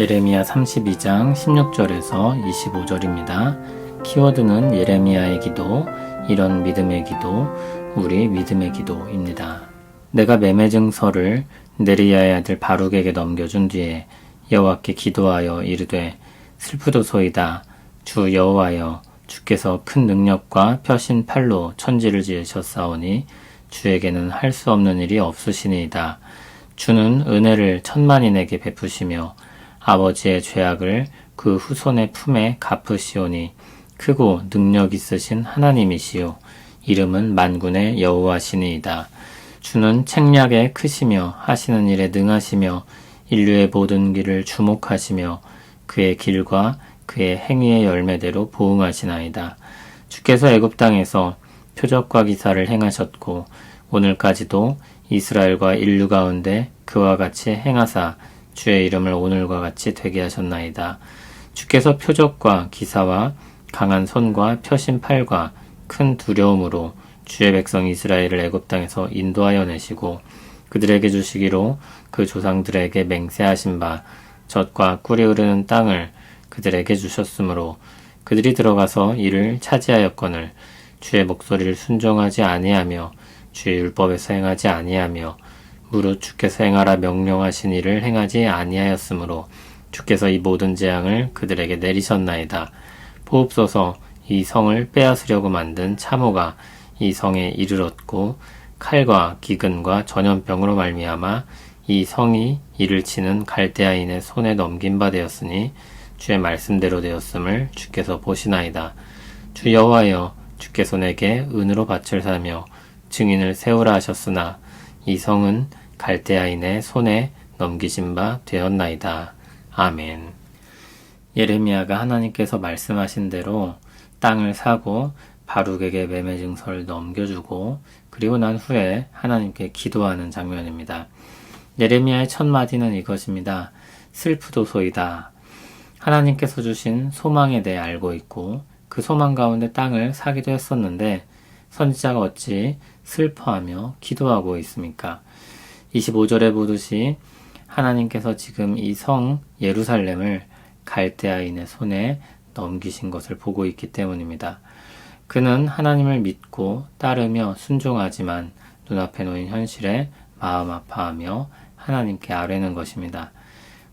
예레미야 32장 16절에서 25절입니다. 키워드는 예레미야의 기도, 이런 믿음의 기도, 우리 믿음의 기도입니다. 내가 매매증서를 네리야의 아들 바룩에게 넘겨준 뒤에 여호와께 기도하여 이르되 슬프도소이다 주 여호와여 주께서 큰 능력과 펴신 팔로 천지를 지으셨사오니 주에게는 할 수 없는 일이 없으시니이다. 주는 은혜를 천만인에게 베푸시며 아버지의 죄악을 그 후손의 품에 갚으시오니 크고 능력 있으신 하나님이시요 이름은 만군의 여호와시니이다. 주는 책략에 크시며 하시는 일에 능하시며 인류의 모든 길을 주목하시며 그의 길과 그의 행위의 열매대로 보응하시나이다. 주께서 애굽 땅에서 표적과 기사를 행하셨고 오늘까지도 이스라엘과 인류 가운데 그와 같이 행하사 주의 이름을 오늘과 같이 되게 하셨나이다. 주께서 표적과 기사와 강한 손과 펴신 팔과 큰 두려움으로 주의 백성 이스라엘을 애굽 땅에서 인도하여 내시고 그들에게 주시기로 그 조상들에게 맹세하신 바 젖과 꿀이 흐르는 땅을 그들에게 주셨으므로 그들이 들어가서 이를 차지하였거늘 주의 목소리를 순종하지 아니하며 주의 율법에서 행하지 아니하며 무릇 주께서 행하라 명령하신 일을 행하지 아니하였으므로 주께서 이 모든 재앙을 그들에게 내리셨나이다. 보옵소서 이 성을 빼앗으려고 만든 참호가 이 성에 이르렀고 칼과 기근과 전염병으로 말미암아 이 성이 이를 치는 갈대아인의 손에 넘긴 바 되었으니 주의 말씀대로 되었음을 주께서 보시나이다. 주 여호와여 주께서 내게 은으로 밭을 사며 증인을 세우라 하셨으나 이 성은 갈대아인의 손에 넘기신 바 되었나이다. 아멘. 예레미야가 하나님께서 말씀하신 대로 땅을 사고 바룩에게 매매 증서를 넘겨주고 그리고 난 후에 하나님께 기도하는 장면입니다. 예레미야의 첫 마디는 이것입니다. 슬프도소이다. 하나님께서 주신 소망에 대해 알고 있고 그 소망 가운데 땅을 사기도 했었는데 선지자가 어찌 슬퍼하며 기도하고 있습니까? 25절에 보듯이 하나님께서 지금 이 성 예루살렘을 갈대아인의 손에 넘기신 것을 보고 있기 때문입니다. 그는 하나님을 믿고 따르며 순종하지만 눈앞에 놓인 현실에 마음 아파하며 하나님께 아뢰는 것입니다.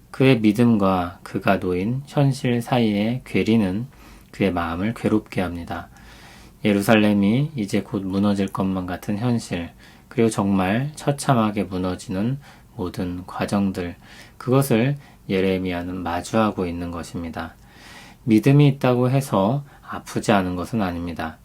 그의 믿음과 그가 놓인 현실 사이의 괴리는 그의 마음을 괴롭게 합니다. 예루살렘이 이제 곧 무너질 것만 같은 현실, 그리고 정말 처참하게 무너지는 모든 과정들, 그것을 예레미야는 마주하고 있는 것입니다. 믿음이 있다고 해서 아프지 않은 것은 아닙니다.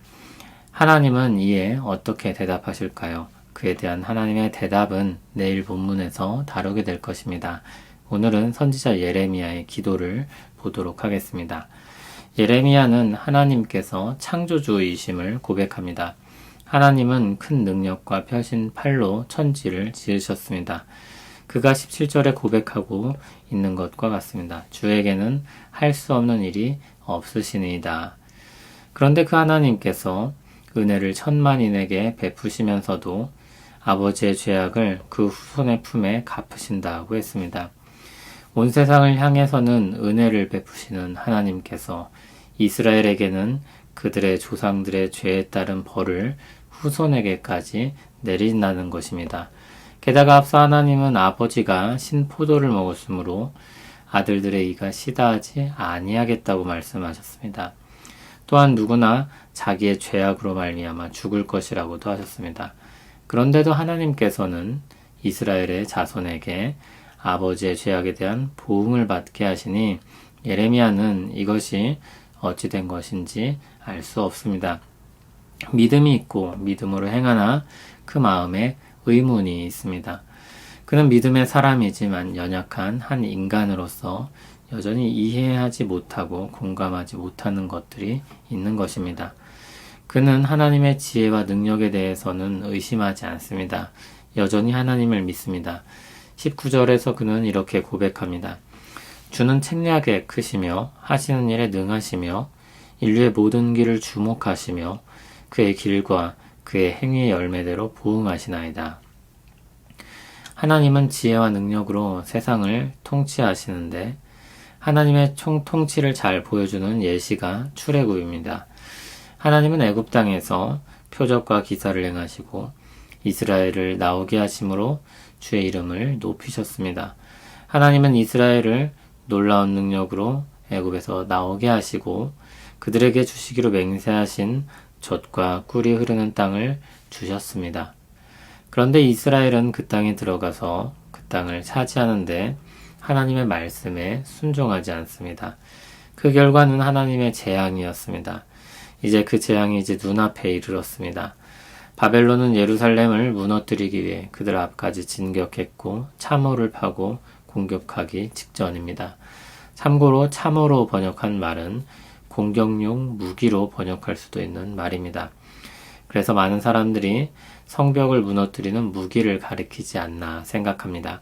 하나님은 이에 어떻게 대답하실까요? 그에 대한 하나님의 대답은 내일 본문에서 다루게 될 것입니다. 오늘은 선지자 예레미야의 기도를 보도록 하겠습니다. 예레미야는 하나님께서 창조주이심을 고백합니다. 하나님은 큰 능력과 펴신 팔로 천지를 지으셨습니다. 그가 17절에 고백하고 있는 것과 같습니다. 주에게는 할 수 없는 일이 없으시니이다. 그런데 그 하나님께서 은혜를 천만인에게 베푸시면서도 아버지의 죄악을 그 후손의 품에 갚으신다고 했습니다. 온 세상을 향해서는 은혜를 베푸시는 하나님께서 이스라엘에게는 그들의 조상들의 죄에 따른 벌을 후손에게까지 내린다는 것입니다. 게다가 앞서 하나님은 아버지가 신포도를 먹었으므로 아들들의 이가 시다하지 아니하겠다고 말씀하셨습니다. 또한 누구나 자기의 죄악으로 말미암아 죽을 것이라고도 하셨습니다. 그런데도 하나님께서는 이스라엘의 자손에게 아버지의 죄악에 대한 보응을 받게 하시니 예레미야는 이것이 어찌된 것인지 알 수 없습니다. 믿음이 있고 믿음으로 행하나 그 마음에 의문이 있습니다. 그는 믿음의 사람이지만 연약한 한 인간으로서 여전히 이해하지 못하고 공감하지 못하는 것들이 있는 것입니다. 그는 하나님의 지혜와 능력에 대해서는 의심하지 않습니다. 여전히 하나님을 믿습니다. 19절에서 그는 이렇게 고백합니다. 주는 책략에 크시며 하시는 일에 능하시며 인류의 모든 길을 주목하시며 그의 길과 그의 행위의 열매대로 보응하시나이다. 하나님은 지혜와 능력으로 세상을 통치하시는데 하나님의 총 통치를 잘 보여주는 예시가 출애굽입니다. 하나님은 애굽 땅에서 표적과 기사를 행하시고 이스라엘을 나오게 하심으로 주의 이름을 높이셨습니다. 하나님은 이스라엘을 놀라운 능력으로 애굽에서 나오게 하시고 그들에게 주시기로 맹세하신 젖과 꿀이 흐르는 땅을 주셨습니다. 그런데 이스라엘은 그 땅에 들어가서 그 땅을 차지하는데 하나님의 말씀에 순종하지 않습니다. 그 결과는 하나님의 재앙이었습니다. 이제 그 재앙이 이제 눈앞에 이르렀습니다. 바벨론은 예루살렘을 무너뜨리기 위해 그들 앞까지 진격했고 참호를 파고 공격하기 직전입니다. 참고로 참호로 번역한 말은 공격용 무기로 번역할 수도 있는 말입니다. 그래서 많은 사람들이 성벽을 무너뜨리는 무기를 가리키지 않나 생각합니다.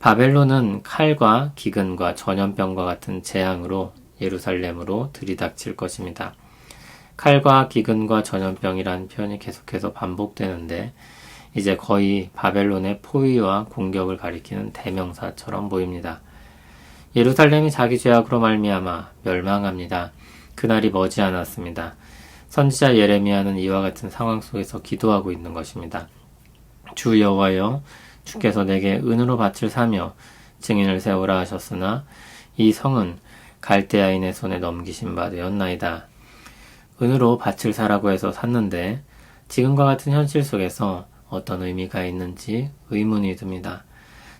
바벨론은 칼과 기근과 전염병과 같은 재앙으로 예루살렘으로 들이닥칠 것입니다. 칼과 기근과 전염병이란 표현이 계속해서 반복되는데 이제 거의 바벨론의 포위와 공격을 가리키는 대명사처럼 보입니다. 예루살렘이 자기 죄악으로 말미암아 멸망합니다. 그날이 머지 않았습니다. 선지자 예레미야는 이와 같은 상황 속에서 기도하고 있는 것입니다. 주 여호와여 주께서 내게 은으로 밭을 사며 증인을 세우라 하셨으나 이 성은 갈대아인의 손에 넘기신 바 되었나이다. 은으로 밭을 사라고 해서 샀는데 지금과 같은 현실 속에서 어떤 의미가 있는지 의문이 듭니다.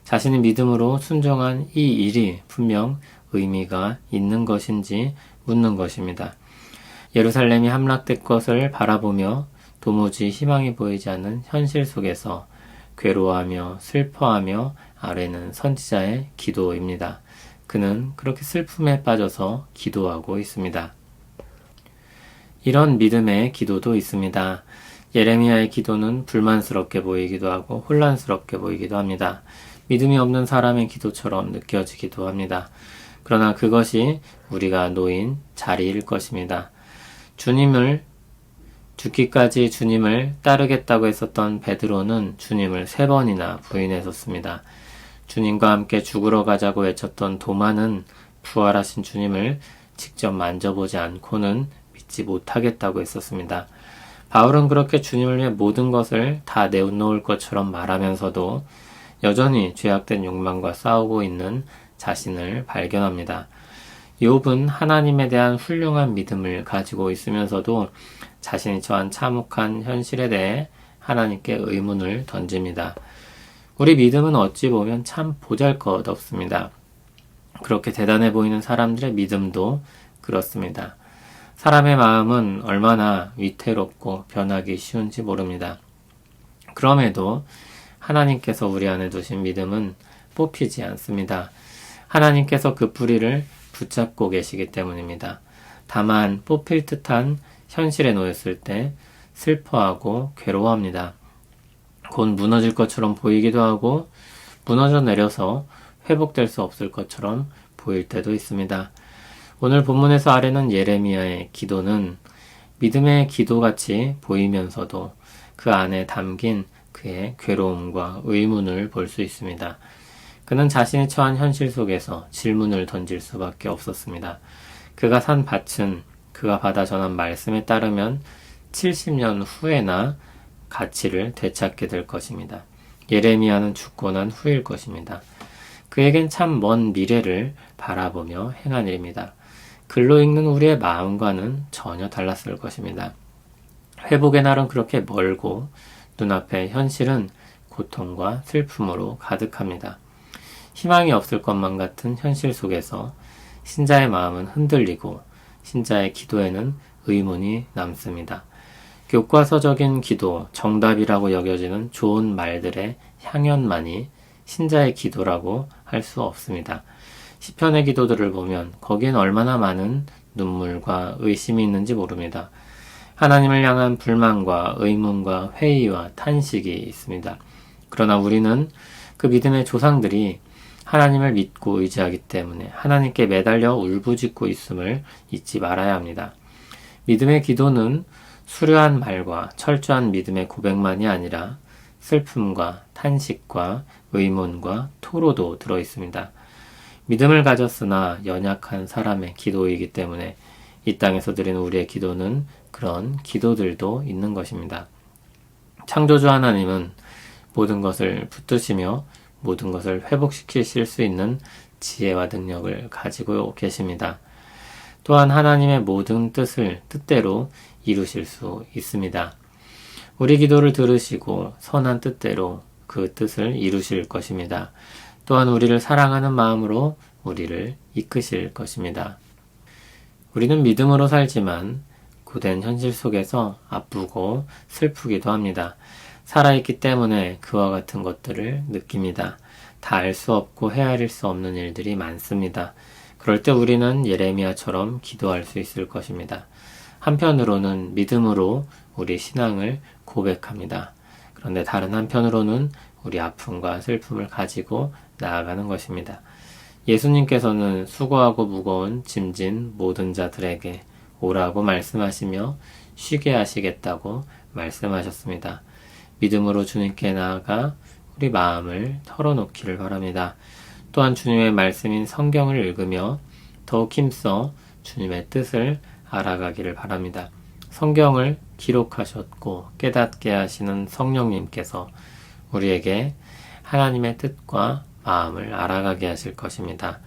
자신의 믿음으로 순종한 이 일이 분명 의미가 있는 것인지 묻는 것입니다. 예루살렘이 함락될 것을 바라보며 도무지 희망이 보이지 않는 현실 속에서 괴로워하며 슬퍼하며 아래는 선지자의 기도입니다. 그는 그렇게 슬픔에 빠져서 기도하고 있습니다. 이런 믿음의 기도도 있습니다. 예레미야의 기도는 불만스럽게 보이기도 하고 혼란스럽게 보이기도 합니다. 믿음이 없는 사람의 기도처럼 느껴지기도 합니다. 그러나 그것이 우리가 놓인 자리일 것입니다. 주님을 죽기까지 주님을 따르겠다고 했었던 베드로는 주님을 세 번이나 부인했었습니다. 주님과 함께 죽으러 가자고 외쳤던 도마는 부활하신 주님을 직접 만져보지 않고는 믿지 못하겠다고 했었습니다. 바울은 그렇게 주님을 위해 모든 것을 다 내놓을 것처럼 말하면서도 여전히 죄악된 욕망과 싸우고 있는 자신을 발견합니다. 욥은 하나님에 대한 훌륭한 믿음을 가지고 있으면서도 자신이 처한 참혹한 현실에 대해 하나님께 의문을 던집니다. 우리 믿음은 어찌 보면 참 보잘 것 없습니다. 그렇게 대단해 보이는 사람들의 믿음도 그렇습니다. 사람의 마음은 얼마나 위태롭고 변하기 쉬운지 모릅니다. 그럼에도 하나님께서 우리 안에 두신 믿음은 뽑히지 않습니다. 하나님께서 그 뿌리를 붙잡고 계시기 때문입니다. 다만 뽑힐 듯한 현실에 놓였을 때 슬퍼하고 괴로워합니다. 곧 무너질 것처럼 보이기도 하고 무너져 내려서 회복될 수 없을 것처럼 보일 때도 있습니다. 오늘 본문에서 아래는 예레미야의 기도는 믿음의 기도같이 보이면서도 그 안에 담긴 그의 괴로움과 의문을 볼 수 있습니다. 그는 자신이 처한 현실 속에서 질문을 던질 수밖에 없었습니다. 그가 산 밭은 그가 받아 전한 말씀에 따르면 70년 후에나 가치를 되찾게 될 것입니다. 예레미야는 죽고 난 후일 것입니다. 그에겐 참 먼 미래를 바라보며 행한 일입니다. 글로 읽는 우리의 마음과는 전혀 달랐을 것입니다. 회복의 날은 그렇게 멀고 눈앞의 현실은 고통과 슬픔으로 가득합니다. 희망이 없을 것만 같은 현실 속에서 신자의 마음은 흔들리고 신자의 기도에는 의문이 남습니다. 교과서적인 기도, 정답이라고 여겨지는 좋은 말들의 향연만이 신자의 기도라고 할 수 없습니다. 시편의 기도들을 보면 거기엔 얼마나 많은 눈물과 의심이 있는지 모릅니다. 하나님을 향한 불만과 의문과 회의와 탄식이 있습니다. 그러나 우리는 그 믿음의 조상들이 하나님을 믿고 의지하기 때문에 하나님께 매달려 울부짖고 있음을 잊지 말아야 합니다. 믿음의 기도는 수려한 말과 철저한 믿음의 고백만이 아니라 슬픔과 탄식과 의문과 토로도 들어 있습니다. 믿음을 가졌으나 연약한 사람의 기도이기 때문에 이 땅에서 드리는 우리의 기도는 그런 기도들도 있는 것입니다. 창조주 하나님은 모든 것을 붙드시며 모든 것을 회복시키실 수 있는 지혜와 능력을 가지고 계십니다. 또한 하나님의 모든 뜻을 뜻대로 이루실 수 있습니다. 우리 기도를 들으시고 선한 뜻대로 그 뜻을 이루실 것입니다. 또한 우리를 사랑하는 마음으로 우리를 이끄실 것입니다. 우리는 믿음으로 살지만 고된 현실 속에서 아프고 슬프기도 합니다. 살아있기 때문에 그와 같은 것들을 느낍니다. 다 알 수 없고 헤아릴 수 없는 일들이 많습니다. 그럴 때 우리는 예레미야처럼 기도할 수 있을 것입니다. 한편으로는 믿음으로 우리 신앙을 고백합니다. 그런데 다른 한편으로는 우리 아픔과 슬픔을 가지고 나아가는 것입니다. 예수님께서는 수고하고 무거운 짐진 모든 자들에게 오라고 말씀하시며 쉬게 하시겠다고 말씀하셨습니다. 믿음으로 주님께 나아가 우리 마음을 털어놓기를 바랍니다. 또한 주님의 말씀인 성경을 읽으며 더욱 힘써 주님의 뜻을 알아가기를 바랍니다. 성경을 기록하셨고 깨닫게 하시는 성령님께서 우리에게 하나님의 뜻과 마음을 알아가게 하실 것입니다.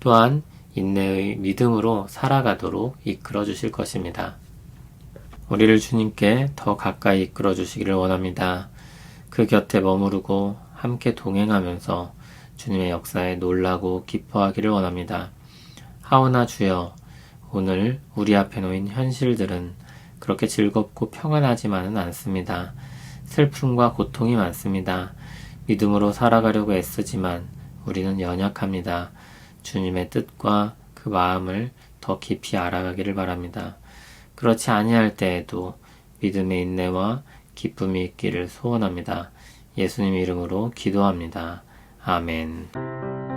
또한 인내의 믿음으로 살아가도록 이끌어 주실 것입니다. 우리를 주님께 더 가까이 이끌어 주시기를 원합니다. 그 곁에 머무르고 함께 동행하면서 주님의 역사에 놀라고 기뻐하기를 원합니다. 하오나 주여, 오늘 우리 앞에 놓인 현실들은 그렇게 즐겁고 평안하지만은 않습니다. 슬픔과 고통이 많습니다. 믿음으로 살아가려고 애쓰지만 우리는 연약합니다. 주님의 뜻과 그 마음을 더 깊이 알아가기를 바랍니다. 그렇지 아니할 때에도 믿음의 인내와 기쁨이 있기를 소원합니다. 예수님 이름으로 기도합니다. 아멘.